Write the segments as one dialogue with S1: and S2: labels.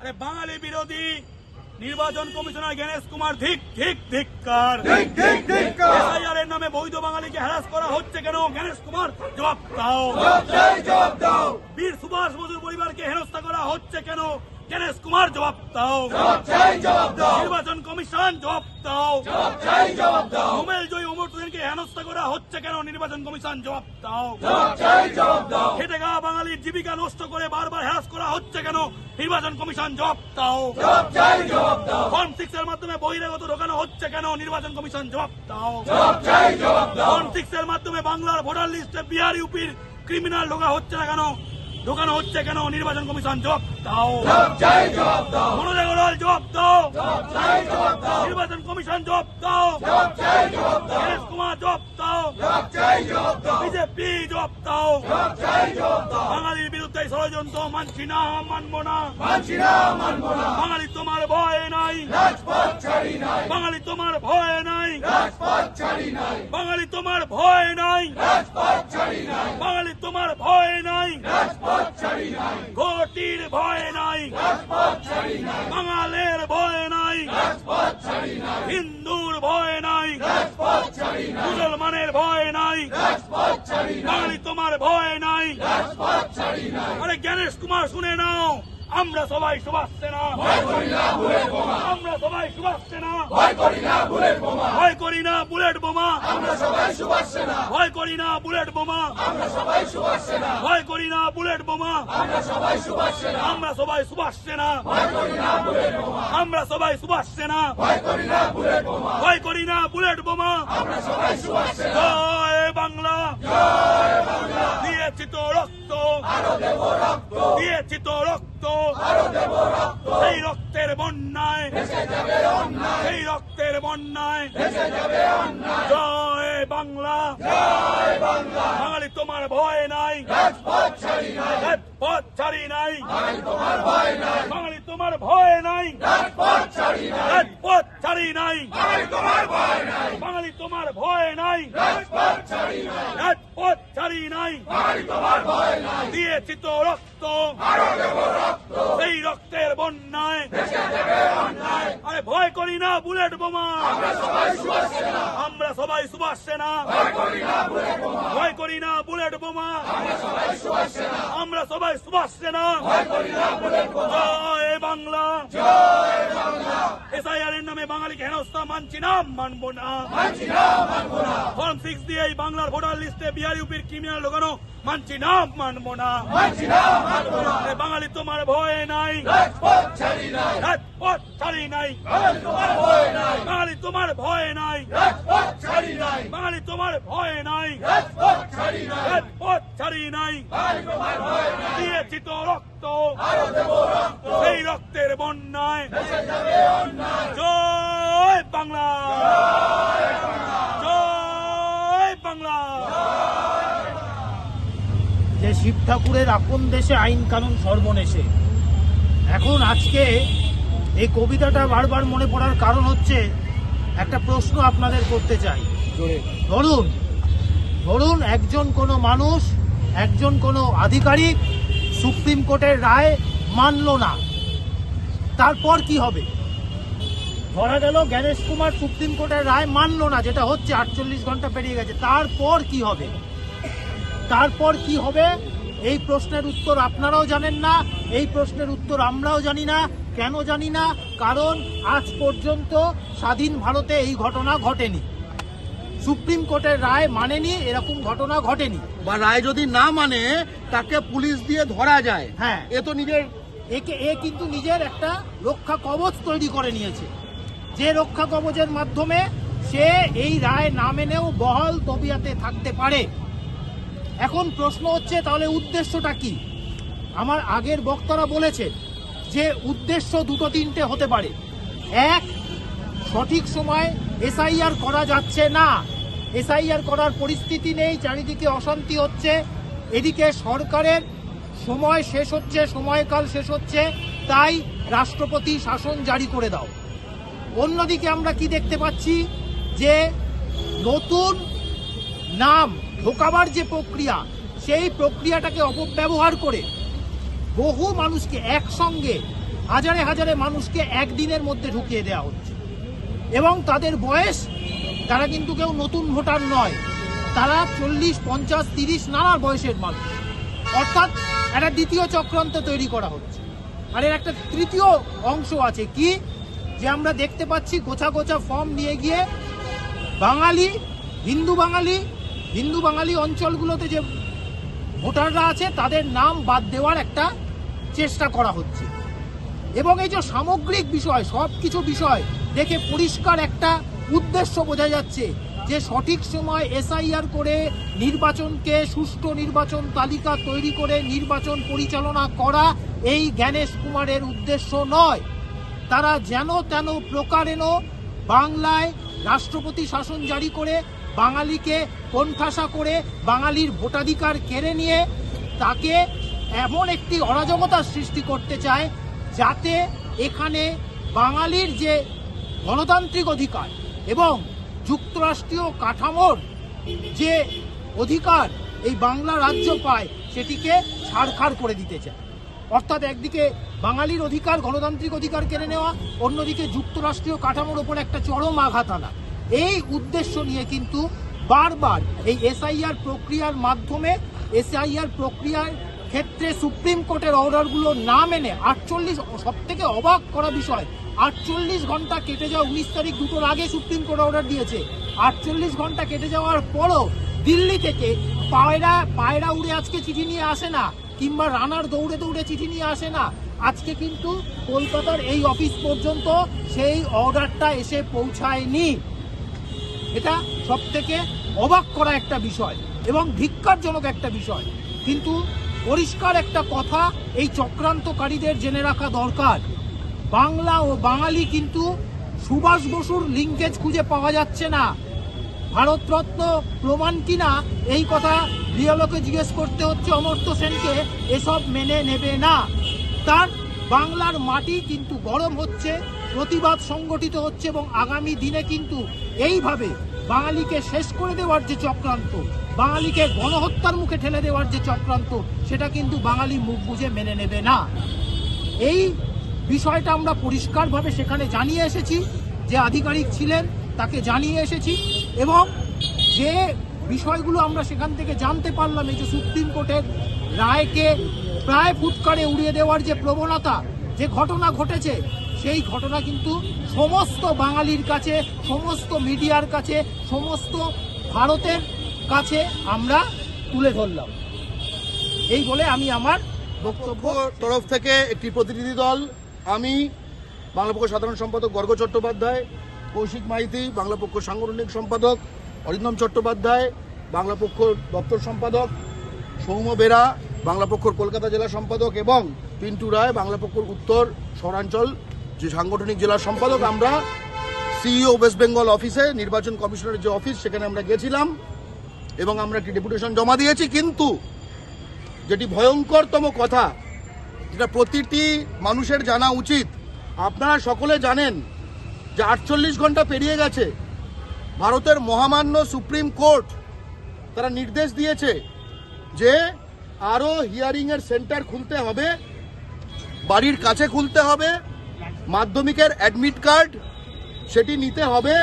S1: আরে বাঙালি বিরোধী নির্বাচন কমিশনার গণেশ কুমার ধিক ধিক ধিক্কার। এসআইআর এর নামে বৈধ বাঙালিকে হ্যারাস করা হচ্ছে কেন? গণেশ কুমার জবাব দাও। বীর সুভাষ বসুর পরিবারকে হেনস্থা করা হচ্ছে কেন? গণেশ কুমার জবাব দাও নির্বাচন কমিশন জবাব দাও নোবেল জয়ী অমর তুহিনকে হেনস্থা করা হচ্ছে কেন নির্বাচন কমিশন জবাব দাও খেটে খাওয়া বাঙালির জীবিকা নষ্ট করে বারবার হ্যারাস করা হচ্ছে কেন নির্বাচন কমিশন জবাব দাও ফর্ম সিক্স এর মাধ্যমে বহিরাগত ঢোকানো হচ্ছে কেন নির্বাচন কমিশন জবাব দাও ফর্ম সিক্স এর মাধ্যমে বাংলার ভোটার লিস্টে বিহার ইউপির ক্রিমিনাল ঢোকা হচ্ছে না কেন ঢোকানো হচ্ছে কেন? নির্বাচন কমিশন জব দাও। মনোজ আগরওয়াল জবাব দাও। নির্বাচন কমিশন জব দাও। কুমার জবাব দাও। বিজেপি জবাব দাও। বাঙালির বিরুদ্ধে ষড়যন্ত্র মানছি না মানব না। বাঙালি তোমার ভয় নাই। বাঙালি তোমার ভয় নাই। বাঙালি তোমার ভয় নাই। বাঙালি তোমার ভয় নাই। ঘটির ভয় নাই। বাঙালের ভয় নাই। হিন্দুর ভয় নাই। মুসলমানের ভয় নাই। বাঙালি তোমার ভয় নাই। আরে গণেশ কুমার শুনে নাও। আমরা সবাই সুভাষ সেনা। আমরা সবাই সুভাষ সেনা। ভয় করি না বুলেট বোমা। ভয় করি না বুলেট বোমা। আমরা সবাই সুভাষ ভয় করি না বুলেট বোমা। আমরা সবাই সুভাষা ভয় করি না বুলেট বোমা আমরা সবাই সুভাষ সেনা। আমরা সবাই সুভাষ সেনা ভয় করি না বুলেট বোমা। জয়। বাংলা। দিয়েছি তো রক্ত। দিয়েছি তো রক্ত। সেই রক্তের বন্যায়। সেই রক্তের বন্যায়। জয় বাংলা। বাঙালি তোমার ভয় নাই। রাজপথ ছাড়ি নাই। বাঙালি তোমার ভয় নাই। ছাড়ি নাই। বাঙালি তোমার ভয় নাই। রাজপথ ছাড়ি নাই। দিয়েছি তো রক্ত। সেই রক্তের বন্যায়। আরে ভয় করি না বুলেট বোমা। আমরা সবাই সুভাষ সেনা ভয় করি না বুলেট বোমা। আমরা সবাই সুভাষ সেনা বাংলা। এসআইআর এর নামে বাঙালিকে হেনস্থা মানছি না, মানবো না। ফর্ম সিক্স দিয়ে এই বাংলার ভোটার লিস্টে বিহার ইউপির ক্রিমিনাল ঢোকানো মানছি না, মানবো না। বাঙালি তোমার ভয় নাই। রাজপথ ছাড়ি নাই। বাঙালি তোমার ভয় নাই। বাঙালি তোমার ভয় নাই। রাজপথ ছাড়ি নাই দিয়েছি তো রক্ত। সেই রক্তের বন্যায়। জয় বাংলা। জয় বাংলা।
S2: যে শিব ঠাকুরের আপন দেশে আইন কানুন সর্বনেশে। এখন আজকে এই কবিতাটা বারবার মনে পড়ার কারণ হচ্ছে একটা প্রশ্ন আপনাদের করতে চাই। ধরুন ধরুন একজন কোনো মানুষ একজন কোনো আধিকারিক সুপ্রিম কোর্টের রায় মানলো না। তারপর কি হবে? ধরা গেল গণেশ কুমার সুপ্রিম কোর্টের রায় মানলো না, যেটা হচ্ছে আটচল্লিশ ঘণ্টা পেরিয়ে গেছে। তারপর কি হবে? তারপর কি হবে? এই প্রশ্নের উত্তর আপনারাও জানেন না, এই প্রশ্নের উত্তর আমরাও জানি না, কেন জানি না, কারণ আজ পর্যন্ত স্বাধীন ভারতে এই ঘটনা ঘটেনি। সুপ্রিম কোর্টের রায় মানেনি এরকম ঘটনা ঘটেনি।
S3: বা রায় যদি না মানে তাকে পুলিশ দিয়ে ধরা যায়।
S2: হ্যাঁ।
S3: এ তো নিজের
S2: একে এ কিন্তু নিজের একটা রক্ষা কবচ তৈরি করে নিয়েছে। যে রক্ষা কবচের মাধ্যমে সে এই রায় না মেনেও বহাল তবিয়াতে থাকতে পারে। এখন প্রশ্ন হচ্ছে তাহলে উদ্দেশ্যটা কি? আমার আগের বক্তারা বলেছে যে উদ্দেশ্য দুটো তিনটে হতে পারে। এক সঠিক সময় এসআইআর করা যাচ্ছে না। এসআইআর করার পরিস্থিতি নেই, চারিদিকে অশান্তি হচ্ছে। এদিকে সরকারের সময় শেষ হচ্ছে, সময়কাল শেষ হচ্ছে, তাই রাষ্ট্রপতি শাসন জারি করে দাও। অন্যদিকে আমরা কি দেখতে পাচ্ছি? যে নতুন নাম ঢোকাবার যে প্রক্রিয়া, সেই প্রক্রিয়াটাকে অপব্যবহার করে বহু মানুষকে একসঙ্গে, হাজারে হাজারে মানুষকে একদিনের মধ্যে ঢুকিয়ে দেওয়া হচ্ছে। এবং তাদের বয়স তারা কিন্তু কেউ নতুন ভোটার নয়। তারা চল্লিশ, পঞ্চাশ, তিরিশ নানা বয়সের মানুষ। অর্থাৎ একটা দ্বিতীয় চক্রান্ত তৈরি করা হচ্ছে। আর এর একটা তৃতীয় অংশ আছে কি? যে আমরা দেখতে পাচ্ছি গোছা গোছা ফর্ম নিয়ে গিয়ে বাঙালি, হিন্দু বাঙালি হিন্দু বাঙালি অঞ্চলগুলোতে যে ভোটাররা আছে, তাদের নাম বাদ দেওয়ার একটা চেষ্টা করা হচ্ছে। এবং এই যে সামগ্রিক বিষয় সব কিছু বিষয় দেখে পরিষ্কার একটা উদ্দেশ্য বোঝা যাচ্ছে যে সঠিক সময় এসআইআর করে নির্বাচনকে সুষ্ঠু নির্বাচন তালিকা তৈরি করে নির্বাচন পরিচালনা করা এই জ্ঞানেশ কুমারের উদ্দেশ্য নয়। তারা যেন তেন প্রকারেণ বাংলায় রাষ্ট্রপতি শাসন জারি করে, বাঙালিকে কোণঠাসা করে, বাঙালির ভোটাধিকার কেড়ে নিয়ে তাকে এমন একটি অরাজকতার সৃষ্টি করতে চায় যাতে এখানে বাঙালির যে গণতান্ত্রিক অধিকার এবং যুক্তরাষ্ট্রীয় কাঠামোর যে অধিকার এই বাংলা রাজ্য পায়, সেটিকে ছাড়খাড় করে দিতে চায়। অর্থাৎ একদিকে বাঙালির অধিকার, গণতান্ত্রিক অধিকার কেড়ে নেওয়া, অন্যদিকে যুক্তরাষ্ট্রীয় কাঠামোর ওপর একটা চরম আঘাত আনা। এই উদ্দেশ্য নিয়ে কিন্তু বারবার এই এসআইআর প্রক্রিয়ার মাধ্যমে, এসআইআর প্রক্রিয়ার ক্ষেত্রে সুপ্রিম কোর্টের অর্ডারগুলো না মেনে আটচল্লিশ সব থেকে অবাক করা বিষয় আটচল্লিশ ঘণ্টা কেটে যাওয়া উনিশ তারিখ দুটোর আগে সুপ্রিম কোর্ট অর্ডার দিয়েছে। আটচল্লিশ ঘণ্টা কেটে যাওয়ার পরও দিল্লি থেকে পায়রা পায়রা উড়ে আজকে চিঠি নিয়ে আসে না, কিংবা রানার দৌড়ে দৌড়ে চিঠি নিয়ে আসে না। আজকে কিন্তু কলকাতার এই অফিস পর্যন্ত সেই অর্ডারটা এসে পৌঁছায়নি। এটা সব থেকে অবাক করা একটা বিষয় এবং ধিক্কারজনক একটা বিষয়। কিন্তু পরিষ্কার একটা কথা, এই চক্রান্তকারীদের জেনে রাখা দরকার। বাংলা ও বাঙালি কিন্তু সুভাষ বসুর লিঙ্কেজ খুঁজে পাওয়া যাচ্ছে না। ভারতরত্ন প্রমাণ কিনা, এই কথা বিয়লকে জিজ্ঞেস করতে হচ্ছে অমর্ত্য সেনকে, এসব মেনে নেবে না। তার বাংলার মাটি কিন্তু গরম হচ্ছে, প্রতিবাদ সংগঠিত হচ্ছে এবং আগামী দিনে কিন্তু এইভাবে বাঙালিকে শেষ করে দেওয়ার যে চক্রান্ত, বাঙালিকে গণহত্যার মুখে ঠেলে দেওয়ার যে চক্রান্ত, সেটা কিন্তু বাঙালি মুখ বুঝে মেনে নেবে না। এই বিষয়টা আমরা পরিষ্কারভাবে সেখানে জানিয়ে এসেছি, যে আধিকারিক ছিলেন তাকে জানিয়ে এসেছি এবং যে বিষয়গুলো আমরা সেখান থেকে জানতে পারলাম, এই যে সুপ্রিম কোর্টের রায়কে প্রায় ফুৎকারে উড়িয়ে দেওয়ার যে প্রবণতা, যে ঘটনা ঘটেছে, সেই ঘটনা কিন্তু সমস্ত বাঙালির কাছে, সমস্ত মিডিয়ার কাছে, সমস্ত ভারতের কাছে আমরা তুলে ধরলাম। এই বলে আমি আমার বক্তব্য
S3: তরফ থেকে একটি প্রতিনিধি দল আমি, বাংলা পক্ষ সাধারণ সম্পাদক গর্গ চট্টোপাধ্যায়, কৌশিক মাইতি, বাংলা পক্ষ সাংগঠনিক সম্পাদক অরিন্দম চট্টোপাধ্যায়, বাংলা পক্ষ দপ্তর সম্পাদক সৌম্য বেরা, বাংলা পক্ষর কলকাতা জেলা সম্পাদক এবং পিন্টু রায়, বাংলা পক্ষর উত্তর শহরাঞ্চল যে সাংগঠনিক জেলা সম্পাদক। আমরা সিইও ওয়েস্ট বেঙ্গল অফিসে নির্বাচন কমিশনের যে অফিস, সেখানে আমরা গেছিলাম এবং আমরা একটি ডেপুটেশন জমা দিয়েছি। কিন্তু যেটি ভয়ঙ্করতম কথা যেটা প্রতিটি মানুষের জানা উচিত। আপনারা সকলে জানেন যে আটচল্লিশ ঘণ্টা পেরিয়ে গেছে। ভারতের মহামান্য সুপ্রিম কোর্ট তারা নির্দেশ দিয়েছে যে আরও হিয়ারিংয়ের সেন্টার খুলতে হবে, বাড়ির কাছে খুলতে হবে, মাধ্যমিকের অ্যাডমিট কার্ড সেটি নিতে হবে।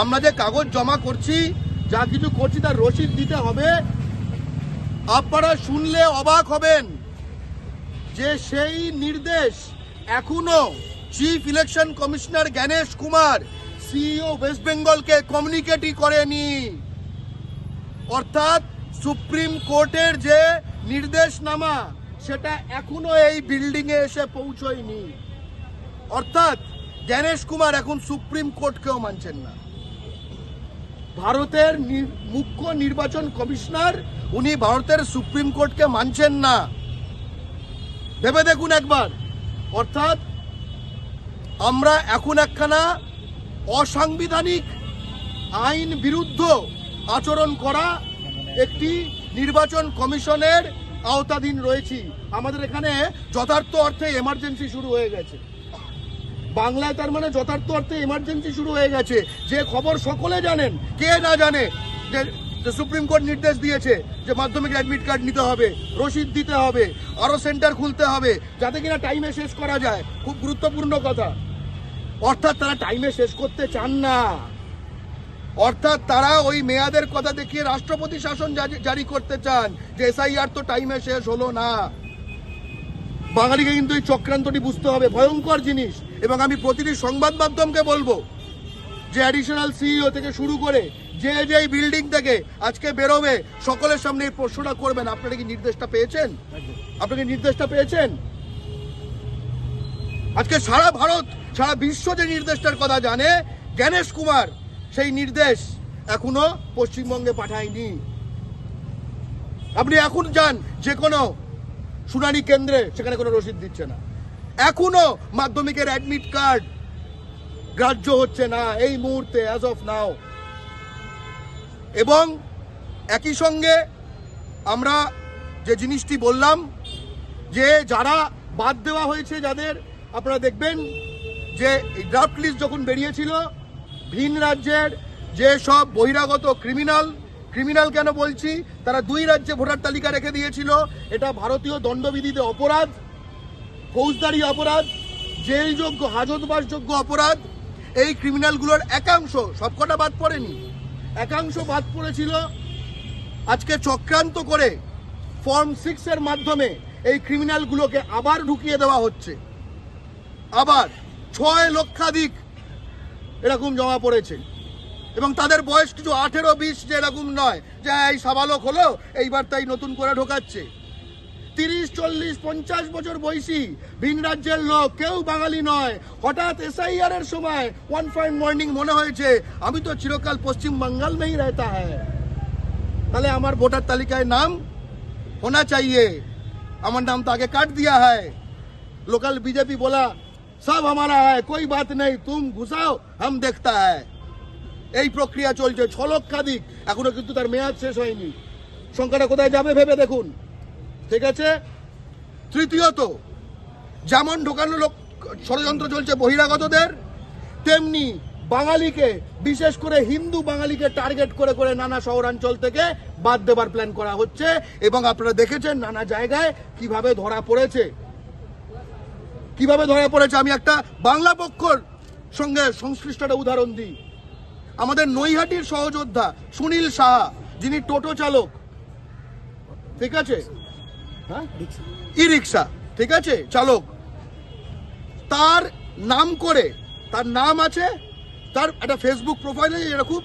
S3: আমরা যে কাগজ জমা করছি, যা কিছু করছি তার রসিদ দিতে হবে। আপনারা শুনলে অবাক হবেন। যে সেই নির্দেশ এখনও chief election commissioner Gyanesh Kumar CEO west বেঙ্গলকে কমিউনিকেটই করেনি। অর্থাৎ সুপ্রিম কোর্টের যে নির্দেশনামা, সেটা এখনও এই বিল্ডিং এ এসে পৌঁছয়নি। অর্থাৎ জ্ঞানেশ কুমার এখন সুপ্রিম কোর্টকেও মানছেন না। ভারতের মুখ্য নির্বাচন কমিশনার, উনি ভারতের সুপ্রিম কোর্টকে মানছেন না। ভেবে দেখুন একবার। অর্থাৎ আমরা এখন একখানা অসাংবিধানিক আইন বিরুদ্ধ আচরণ করা একটি নির্বাচন কমিশনের আওতাধীন রয়েছি। আমাদের এখানে যথার্থ অর্থে এমার্জেন্সি শুরু হয়ে গেছে। বাংলায় তার মানে যথার্থ অর্থে এমার্জেন্সি শুরু হয়ে গেছে। যে খবর সকলে জানেন, কে না জানে, যে যে সুপ্রিম কোর্ট নির্দেশ দিয়েছে যে মাধ্যমিক অ্যাডমিট কার্ড নিতে হবে, রসিদ দিতে হবে আরও সেন্টার খুলতে হবে, যাতে কিনা টাইমে শেষ করা যায়। খুব গুরুত্বপূর্ণ কথা। অর্থাৎ তারা টাইমে শেষ করতে চান না। অর্থাৎ তারা ওই মেয়াদের কথা দেখিয়ে রাষ্ট্রপতি শাসন জারি- করতে চান যে এসআইআর তো টাইমে শেষ হলো না। বাঙালিকে কিন্তু এই চক্রান্তটি বুঝতে হবে। ভয়ঙ্কর জিনিস। এবং আমি প্রতিটি সংবাদ মাধ্যমকে বলব যে অ্যাডিশনাল সিইও থেকে শুরু করে যে যে বিল্ডিং থেকে আজকে বেরোবে, সকলের সামনে এই প্রশ্নটা করবেন। আপনারা কি নির্দেশটা পেয়েছেন? আপনারা কি নির্দেশটা পেয়েছেন? আজকে সারা ভারত, সারা বিশ্ব যে নির্দেশটার কথা জানে, জ্ঞানেশ কুমার সেই নির্দেশ এখনও পশ্চিমবঙ্গে পাঠায়নি। আপনি এখন যান, যে কোনো শুনানি কেন্দ্রে, সেখানে কোনো রসিদ দিচ্ছে না। এখনও মাধ্যমিকের অ্যাডমিট কার্ড গ্রাহ্য হচ্ছে না, এই মুহূর্তে অ্যাজ অফ নাও এবং একই সঙ্গে আমরা যে জিনিসটি বললাম, যে যারা বাদ দেওয়া হয়েছে যাদের, আপনারা দেখবেন যে ড্রাফট লিস্ট যখন বেরিয়েছিল, ভিন রাজ্যের যে সব বহিরাগত ক্রিমিনাল ক্রিমিনাল কেন বলছি, তারা দুই রাজ্যে ভোটার তালিকা রেখে দিয়েছিল। এটা ভারতীয় দণ্ডবিধিতে অপরাধ, ফৌজদারি অপরাধ, জেলযোগ্য, হাজতবাসযোগ্য অপরাধ। এই ক্রিমিনালগুলোর একাংশ সবকটা বাদ পড়েনি। একাংশ বাদ পড়েছিল। আজকে চক্রান্ত করে ফর্ম সিক্স এর মাধ্যমে এই ক্রিমিনালগুলোকে আবার ঢুকিয়ে দেওয়া হচ্ছে। আবার ছয় লক্ষাধিক এরকম জমা পড়েছে। এবং তাদের বয়স কিছু আঠেরো, বিশ যে এরকম নয়, যে এই সাবালক হলো, এইবার তাই নতুন করে ঢোকাচ্ছে। তিরিশ চল্লিশ পঞ্চাশ বছর বয়সী ভিন রাজ্যের লোক কেউ বাঙালি নয় হঠাৎ এসআইআর এর সময় ওয়ান ফাইন মর্নিং মনে হয়েছে আমি তো চিরকাল পশ্চিম বাঙ্গাল মেই रहता है তাহলে আমার ভোটার তালিকায় নাম होना चाहिए আমার नाम तो आगे काट दिया है लोकल बीजेपी बोला सब हमारा है कोई बात नहीं तुम घुसाओ हम देखता है এই প্রক্রিয়া চলছে ছ লক্ষাধিক এখনো কিন্তু তার মেয়াদ শেষ হয়নি সংখ্যাটা কোথায় যাবে ভেবে দেখুন ঠিক আছে? তৃতীয়ত, যেমন ঢোকানো লোক, ষড়যন্ত্র চলছে বহিরাগতদের, তেমনি বাঙালিকে, বিশেষ করে হিন্দু বাঙালিকে টার্গেট করে করে নানা শহরাঞ্চল থেকে বাদ দেবার প্ল্যান করা হচ্ছে। এবং আপনারা দেখেছেন নানা জায়গায় কীভাবে ধরা পড়েছে। কীভাবে ধরা পড়েছে? আমি একটা বাংলা পক্ষর সঙ্গে সংশ্লিষ্ট একটা উদাহরণ দিই। আমাদের নৈহাটির সহযোদ্ধা সুনীল সাহা, যিনি টোটো চালক, ঠিক আছে? ই রিক্সা। ঠিক আছে? চালক। তার নাম করে তার নাম আছে তার একটা ফেসবুক প্রোফাইল আছে যেটা খুব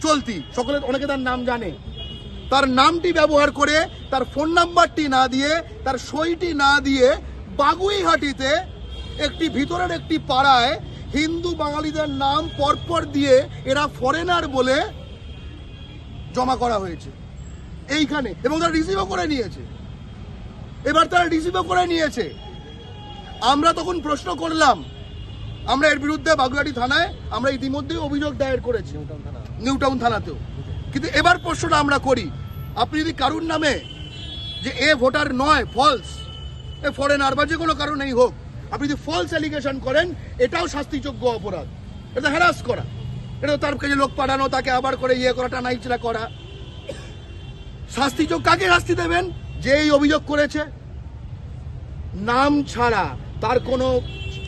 S3: চলতি। সকলে অনেকে তার নাম জানে। তার নামটি ব্যবহার করে তার ফোন নাম্বারটি না দিয়ে তার সইটি না দিয়ে বাগুইহাটিতে একটি ভিতরের একটি পাড়ায় হিন্দু বাঙালিদের নাম পরপর দিয়ে এরা ফরেনার বলে জমা করা হয়েছে। এইখানে। এবং তারা রিসিভও করে নিয়েছে। এবার তারা রিসিভও করে নিয়েছে। আমরা তখন প্রশ্ন করলাম, আমরা এর বিরুদ্ধে বাগুইহাটি থানায়, আমরা ইতিমধ্যেই অভিযোগ দায়ের করেছি নিউ টাউন থানাতেও। কিন্তু এবার প্রশ্নটা আমরা করি, আপনি যদি কারুর নামে যে এ ভোটার নয় ফলস এ ফরেনার বা যে কোনো কারণেই হোক, আপনি যদি ফলস অ্যালিগেশন করেন, এটাও শাস্তিযোগ্য অপরাধ। এটা হ্যারাস করা। এটা তার কাছে লোক পাঠানো, তাকে আবার করে ইয়ে করা, টানাইচড়া করা। শাস্তিযোগ কাকে শাস্তি দেবেন? যে এই অভিযোগ করেছে, নাম ছাড়া, তার কোনো,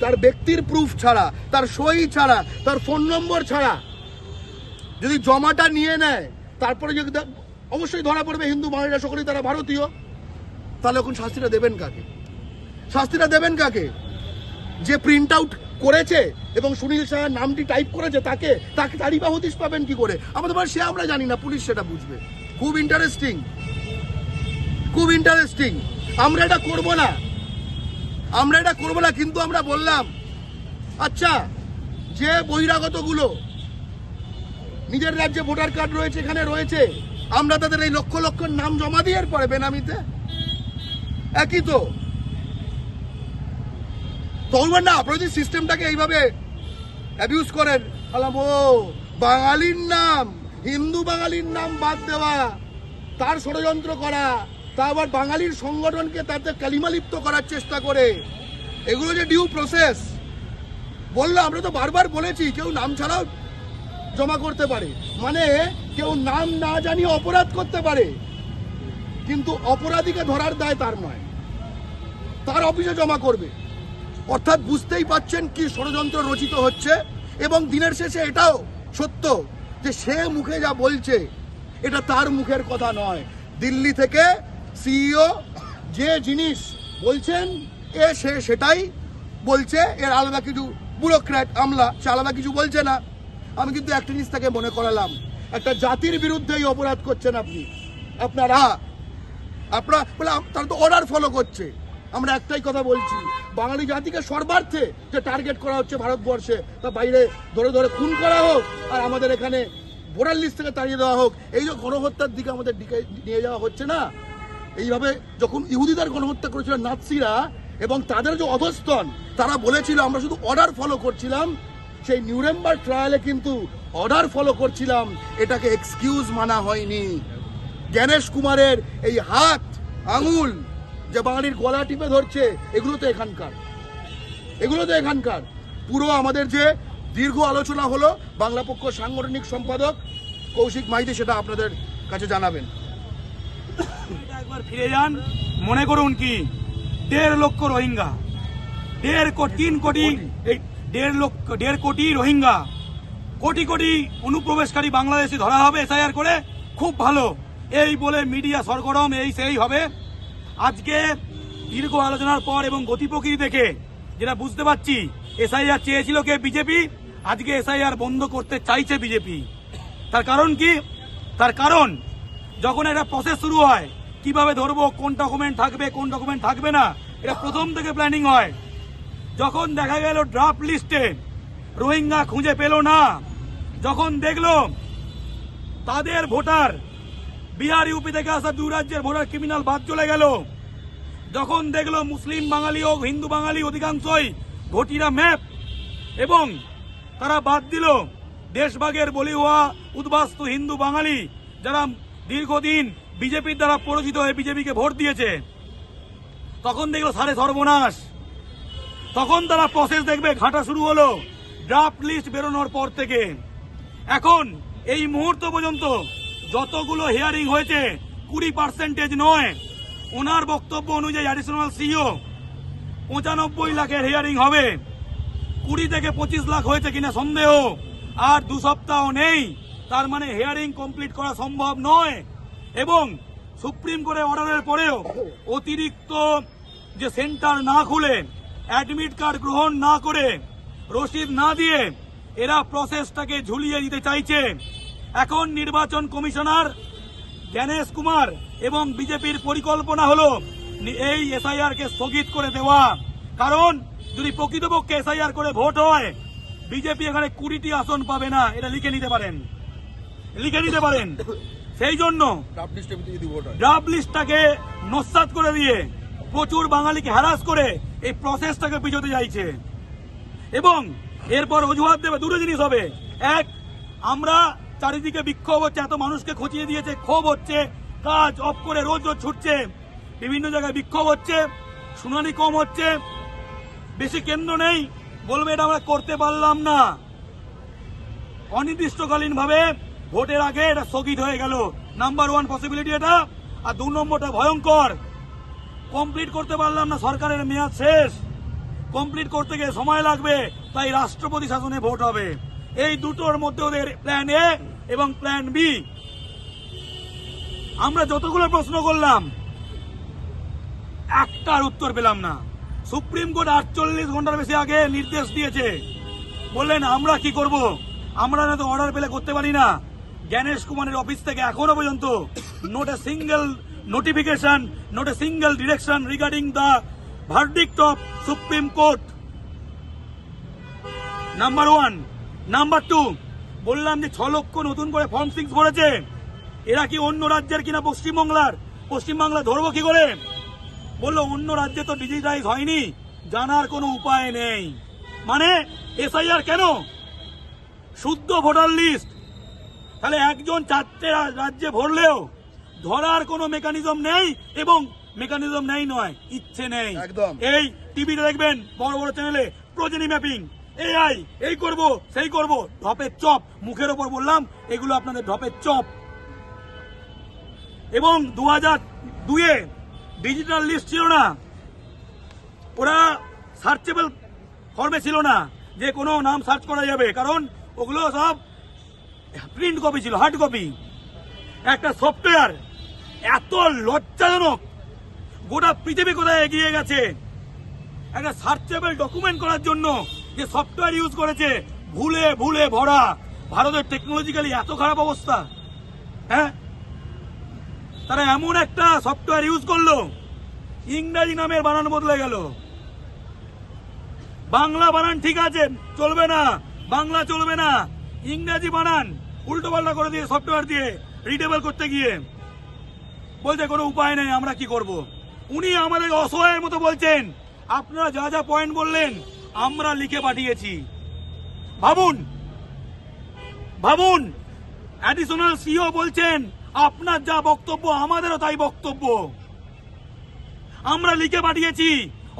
S3: তার ব্যক্তির প্রুফ ছাড়া, তার সই ছাড়া, তার ফোন নম্বর ছাড়া, যদি জমাটা নিয়ে নেয়, তারপরে যদি অবশ্যই ধরা পড়বে হিন্দু বাঙালিরা সকলেই তারা ভারতীয়, তাহলে এখন শাস্তিটা দেবেন কাকে? শাস্তিটা দেবেন কাকে? যে প্রিন্ট আউট করেছে এবং সুনীল সাহার নামটি টাইপ করেছে, তাকে তাকে তারই বা হদিশ পাবেন কি করে? আমাদের সে আমরা জানি না, পুলিশ সেটা বুঝবে। খুব ইন্টারেস্টিং খুব ইন্টারেস্টিং আমরা এটা করব না। আমরা এটা করব না, কিন্তু আমরা বললাম আচ্ছা যে বহিরাগতগুলো নিজের রাজ্যে ভোটার কার্ড রয়েছে, এখানে রয়েছে, আমরা তাদের এই লক্ষ লক্ষ নাম জমা দিয়ে পরে বেনামিতে? একই তো। তখন না আপনি যদি সিস্টেমটাকে এইভাবে অ্যাবিউজ করেন তাহলে ও, বাঙালির নাম, হিন্দু বাঙালির নাম বাদ দেওয়া, তার ষড়যন্ত্র করা তা আবার বাঙালির সংগঠনকে তাতে কালিমালিপ্ত করার চেষ্টা করে। এগুলো যে ডিউ প্রসেস বলল, আমরা তো বারবার বলেছি, কেউ নাম ছাড়াও জমা করতে পারে। মানে কেউ নাম না জানিয়ে অপরাধ করতে পারে। কিন্তু অপরাধীকে ধরার দায় তার নয়। তার অফিসে জমা করবে। অর্থাৎ বুঝতেই পাচ্ছেন কি ষড়যন্ত্র রচিত হচ্ছে, এবং দিনের শেষে এটাও সত্য যে সে মুখে যা বলছে, এটা তার মুখের কথা নয়। দিল্লি থেকে সিইও যে জিনিস বলছেন, এ সে সেটাই বলছে, এর আলাদা কিছু ব্যুরোক্র্যাট আমলা, সে আলাদা কিছু বলছে না। আমি কিন্তু একটা জিনিস তাকে মনে করালাম, একটা জাতির বিরুদ্ধে এই অপরাধ করছেন আপনি। আপনারা আপনারা, বলে তারা তো অর্ডার ফলো করছে। আমরা একটাই কথা বলছি, বাঙালি জাতিকে সর্বার্থে যে টার্গেট করা হচ্ছে ভারতবর্ষে, তা বাইরে ধরে ধরে খুন করা হোক, আর আমাদের এখানে ভোটার লিস্ট থেকে তাড়িয়ে দেওয়া হোক, এই যে গণহত্যার দিকে আমাদের নিয়ে যাওয়া হচ্ছে না এইভাবে যখন ইহুদিদের গণহত্যা করেছিল নাৎসিরা এবং তাদের যে অধস্তন, তারা বলেছিল, আমরা শুধু অর্ডার ফলো করছিলাম। সেই নিউরেম্বার ট্রায়ালে কিন্তু অর্ডার ফলো করছিলাম। এটাকে এক্সকিউজ মানা হয়নি। জ্ঞানেশ কুমারের এই হাত, আঙুল যে বাঙালির গলা টিপে ধরছে, এগুলো তো এখানকার। এগুলো তো এখানকার। পুরো আমাদের যে দীর্ঘ আলোচনা হলো, বাংলা পক্ষ সাংগঠনিক সম্পাদক কৌশিক মাইতি সেটা আপনাদের কাছে জানাবেন।
S1: একবার ফিরে যান। মনে করুন কি? দেড় লক্ষ রোহিঙ্গা। দেড় কোটি তিন কোটি এই দেড় লক্ষ দেড় কোটি রোহিঙ্গা। কোটি কোটি অনুপ্রবেশকারী বাংলাদেশি ধরা হবে এসআইআর করে। খুব ভালো। এই বলে মিডিয়া সরগরম এই সেই হবে। আজকে দীর্ঘ আলোচনার পর এবং গতি প্রকৃতি দেখে যেটা বুঝতে পারছি এসআইআর চেয়েছিল কে? বিজেপি। আজকে এসআইআর বন্ধ করতে চাইছে বিজেপি। তার কারণ কি? তার কারণ যখন একটা প্রসেস শুরু হয় কীভাবে ধরবো, কোন ডকুমেন্ট থাকবে, কোন ডকুমেন্ট থাকবে না, এটা প্রথম থেকে প্ল্যানিং হয়। যখন দেখা গেল ড্রাফট লিস্টে রোহিঙ্গা খুঁজে পেল না, যখন দেখল তাদের ভোটার বিহার ইউপি থেকে আসা দু রাজ্যের ভোটার ক্রিমিনাল বাদ চলে গেল, যখন দেখল মুসলিম বাঙালি ও হিন্দু বাঙালি অধিকাংশই ভোটিরা ম্যাপ এবং তারা বাদ দিল। দেশভাগের বলি হওয়া উদ্বাস্তু হিন্দু বাঙালি যারা দীর্ঘদিন বিজেপির দ্বারা পরিচিত হয়ে বিজেপিকে ভোট দিয়েছে। তখন দেখল সারে সর্বনাশ। তখন তারা প্রসেস দেখবে, ঘাটা শুরু হলো ড্রাফট লিস্ট বেরোনোর পর থেকে। এখন, এই মুহূর্ত পর্যন্ত যতগুলো হিয়ারিং হয়েছে, কুড়ি পার্সেন্টেজ নয়। ওনার বক্তব্য অনুযায়ী অ্যাডিশনাল সিইও পঁচানব্বই লাখের হিয়ারিং হবে। কুড়ি থেকে পঁচিশ লাখ হয়েছে কিনা সন্দেহ। আর দু সপ্তাহ নেই, তার মানে হিয়ারিং কমপ্লিট করা সম্ভব নয়। এবং সুপ্রিম কোর্টের অর্ডারের পরেও অতিরিক্ত যে সেন্টার না খুলে, অ্যাডমিট কার্ড গ্রহণ না করে, রসিদ না দিয়ে এরা প্রসেসটাকে ঝুলিয়ে দিতে চাইছে। এখন নির্বাচন কমিশনার জ্ঞানেশ কুমার এবং বিজেপির পরিকল্পনা হলো এই এসআইআর কে স্থগিত করে দেওয়া। কারণ যদি প্রকৃতপক্ষে এসআইআর করে ভোট হয়, বিজেপি এখানে কুড়িটি আসন পাবে না। এটা লিখে নিতে পারেন। লিখে নিতে পারেন। সেই জন্য ড্রাফট লিস্টটাকে নস্বাত করে দিয়ে প্রচুর বাঙালিকে হ্যারাস করে এই প্রসেসটাকে পিছোতে চাইছে এবং এরপর অজুহাত দেবে দুটো জিনিস হবে। এক আমরা চারিদিকে বিক্ষোভ হচ্ছে এত মানুষকে খচিয়ে দিয়েছে ক্ষোভ হচ্ছে কাজ অফ করে রোজ রোজ ছুটছে বিভিন্ন জায়গায় বিক্ষোভ হচ্ছে শুনানি কম হচ্ছে বেশি কেন্দ্র নেই বলবে এটা আমরা করতে পারলাম না। অনির্দিষ্টকালীন ভাবে ভোটের আগে এটা স্থগিত হয়ে গেল। নাম্বার ওয়ান পসিবিলিটি এটা, আর দু নম্বরটা ভয়ঙ্কর। কমপ্লিট করতে পারলাম না, সরকারের মেয়াদ শেষ। কমপ্লিট করতে গিয়ে সময় লাগবে, তাই রাষ্ট্রপতি শাসনে ভোট হবে। এই দুটোর মধ্যে ওদের প্ল্যান এ এবং প্ল্যান বি আমরা যতগুলো প্রশ্ন করলাম, একটার উত্তর পেলাম না। সুপ্রিম কোর্ট আটচল্লিশ ঘণ্টার বেশি আগে নির্দেশ দিয়েছে। বললেন, আমরা কি করব? আমরা না তো অর্ডার পেলে করতে পারি না। জ্ঞানেশ কুমারের অফিস থেকে এখনও পর্যন্ত not a single notification not a single direction regarding the verdict of supreme court number one number two বললাম যে ছ লক্ষ নতুন করে ফর্ম সিক্স ভরেছে এরা কি অন্য রাজ্যের কিনা পশ্চিমবাংলার? পশ্চিমবাংলা ধরবো কি করে? বলল, অন্য রাজ্যে তো ডিজিটাইজ হয়নি। জানার কোনো উপায় নেই। মানে এসআইআর কেন? শুদ্ধ ভোটার লিস্ট তাহলে একজন চারটে রাজ্যে ভরলেও ধরার কোনো মেকানিজম নেই এবং মেকানিজম নেই নয় ইচ্ছে নেই।
S3: একদম।
S1: এই টিভিতে দেখবেন বড় বড় চ্যানেলে প্রজেনি ম্যাপিং এই আই এই করব সেই করব ঢপের চপ মুখের ওপর বললাম এগুলো আপনাদের ঢপের চপ। এবং দু হাজার দুয়ে ডিজিটাল লিস্ট ছিল না। ওরা সার্চেবল ফর্মে ছিল না যে কোনো নাম সার্চ করা যাবে কারণ ওগুলো সব প্রিন্ট কপি ছিল হার্ড কপি একটা সফটওয়্যার এত লজ্জাজনক। গোটা পৃথিবী কোথায় এগিয়ে গেছে? একটা সার্চেবল ডকুমেন্ট করার জন্য যে সফটওয়্যার ইউজ করেছে, ভুলে ভুলে ভরা। ভারতের টেকনোলজিক্যালি এত খারাপ অবস্থা। হ্যাঁ? তারা এমন একটা সফটওয়্যার ইউজ করল, ইংরাজি নামের বানান বদলে গেল। বাংলা বানান ঠিক আছে, চলবে না। বাংলা চলবে না। ইংরাজি বানান উল্টো পাল্টা করে দিয়ে সফটওয়্যার দিয়ে রিডেবল করতে গিয়ে বলতে কোনো উপায় নেই, আমরা কি করব? উনি আমাদের অসহায়ের মতো বলছেন, আপনারা যা যা পয়েন্ট বললেন, আমরা লিখে পাঠিয়েছি। ভাবুন ভাবুন অ্যাডিশনাল সিও বলছেন, আপনার যা বক্তব্য, আমাদেরও তাই বক্তব্য। আমরা লিখে পাঠিয়েছি।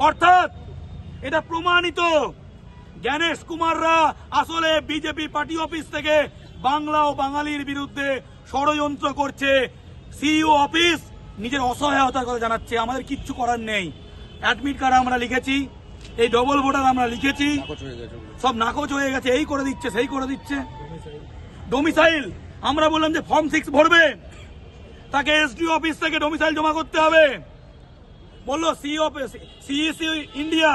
S1: অর্থাৎ এটা প্রমাণিত। জ্ঞানেশ কুমাররা আসলে বিজেপি পার্টি অফিস থেকে বাংলা ও বাঙালির বিরুদ্ধে ষড়যন্ত্র করছে সিইও অফিস। নিজের অসহায়তার কথা জানাচ্ছে আমাদের কিচ্ছু করার নেই। অ্যাডমিট কার্ড আমরা লিখেছি এই ডবল ভোটার আমরা লিখেছি। সব নাকচ হয়ে গেছে এই করে দিচ্ছে সেই করে দিচ্ছে। ডোমিসাইল আমরা বললাম যে ফর্ম সিক্স ভরবে। তাকে এসডি অফিস থেকে ডোমিসাইল জমা করতে হবে। বলল সি অফিস সিইসি ইন্ডিয়া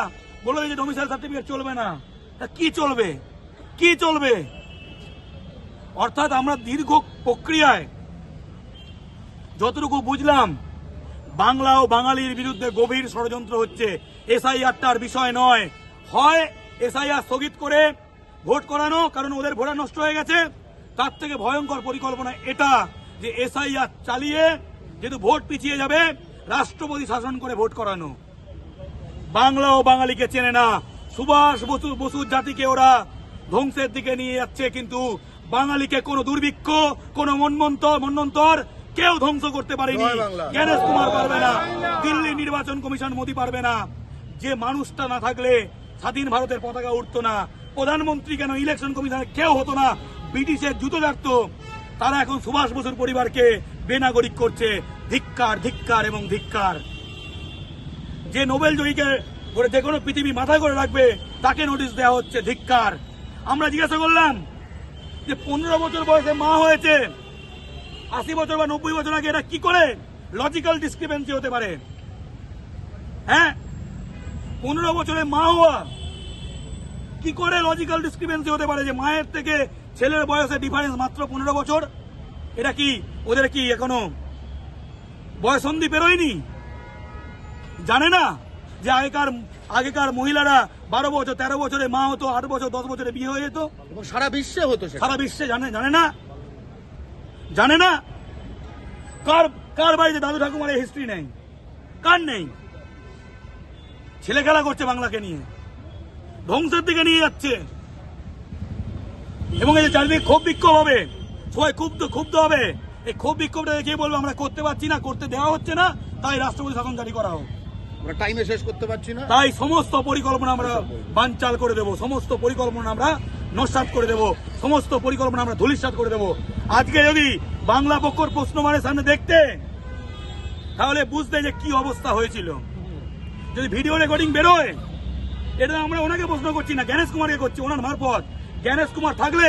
S1: বলল যে ডোমিসাইল সার্টিফিকেট চলবে না। তা কি চলবে? কি চলবে? অর্থাৎ আমরা দীর্ঘ প্রক্রিয়ায় যতটুকু বুঝলাম, বাংলা ও বাঙালির বিরুদ্ধে গভীর ষড়যন্ত্র হচ্ছে। এসআইআরটার বিষয় নয়। হয় এসআইআর স্থগিত করে ভোট করানো, কারণ ওদের ভোটার নষ্ট হয়ে গেছে। তার থেকে ভয়ঙ্কর পরিকল্পনা এটা যে এসআইআর চালিয়ে যেহেতু ভোট পিছিয়ে যাবে, রাষ্ট্রপতি শাসন করে ভোট করানো। বাংলা ও বাঙালিকে চেনে না। সুভাষ বসু, বসুর জাতিকে ওরা ধ্বংসের দিকে নিয়ে যাচ্ছে, কিন্তু বাঙালিকে কোনো দুর্ভিক্ষ কোনো মন্মন্তর মন্বন্তর কেউ ধ্বংস করতে পারেনি। জ্ঞানেশ কুমার পারবে না দিল্লি নির্বাচন কমিশন মোদি পারবে না। যে মানুষটা না থাকলে স্বাধীন ভারতের পতাকা উঠতো না। প্রধানমন্ত্রী কেন ইলেকশন কমিশনে কেউ হতো না? ব্রিটিশের জুতো জাগতো। তারা এখন সুভাষ বসুর পরিবারকে বেনাগরিক করছে। ধিক্কার ধিক্কার এবং ধিক্কার। যে নোবেল জয়ীকে যে কোনো পৃথিবী মাথায় করে রাখবে তাকে নোটিশ দেওয়া হচ্ছে ধিক্কার। আমরা জিজ্ঞাসা করলাম যে পনেরো বছর বয়সে মা হয়েছে, আশি বছর বা নব্বই বছর আগে এটা কি করে? লজিক্যাল ডিসক্রিপেন্সি হতে পারে। হ্যাঁ? পনেরো বছরে মা হওয়া কি করে লজিক্যাল ডিসক্রিপেন্সি হতে পারে যে মায়ের থেকে ছেলের বয়সের ডিফারেন্স মাত্র পনেরো বছর? এটা কি? ওদের কি এখনও বয়সন্ধি বেরোয়নি জানে না যে আগেকার আগেকার মহিলারা বারো বছর তেরো বছরে মা হতো আট বছর দশ বছরে বিয়ে হয়ে যেত।
S3: এবং সারা বিশ্বে হতো
S1: সারা বিশ্বে জানে জানে না? জানে না? কার কার বাড়িতে দাদু ঠাকুমার হিস্ট্রি নেই? কার নেই? ছেলে খেলা করছে বাংলাকে নিয়ে। ধ্বংসের দিকে নিয়ে যাচ্ছে। এবং এই যে চারিদিকে ক্ষোভ বিক্ষোভ হবে সবাই ক্ষুব্ধ ক্ষুব্ধ হবে। এই ক্ষোভ বিক্ষোভটা দেখিয়ে বলব? আমরা করতে পারছি না করতে দেওয়া হচ্ছে না। তাই রাষ্ট্রপতি শাসন জারি করা হোক।
S3: আমরা টাইমে শেষ করতে পারছি না।
S1: তাই সমস্ত পরিকল্পনা আমরা বানচাল করে দেব, সমস্ত পরিকল্পনা আমরা নস্বাত করে দেব, সমস্ত পরিকল্পনা আমরা ধূলিসাৎ করে দেব। আজকে যদি বাংলা পক্ষর প্রশ্ন মানে সামনে দেখতে তাহলে বুঝতে যে কি অবস্থা হয়েছিল। যদি ভিডিও রেকর্ডিং বেরোয়, এটা আমরা ওনাকে প্রশ্ন করছি না, জ্ঞানেশ কুমারকে করছি, ওনার মারফত। জ্ঞানেশ কুমার থাকলে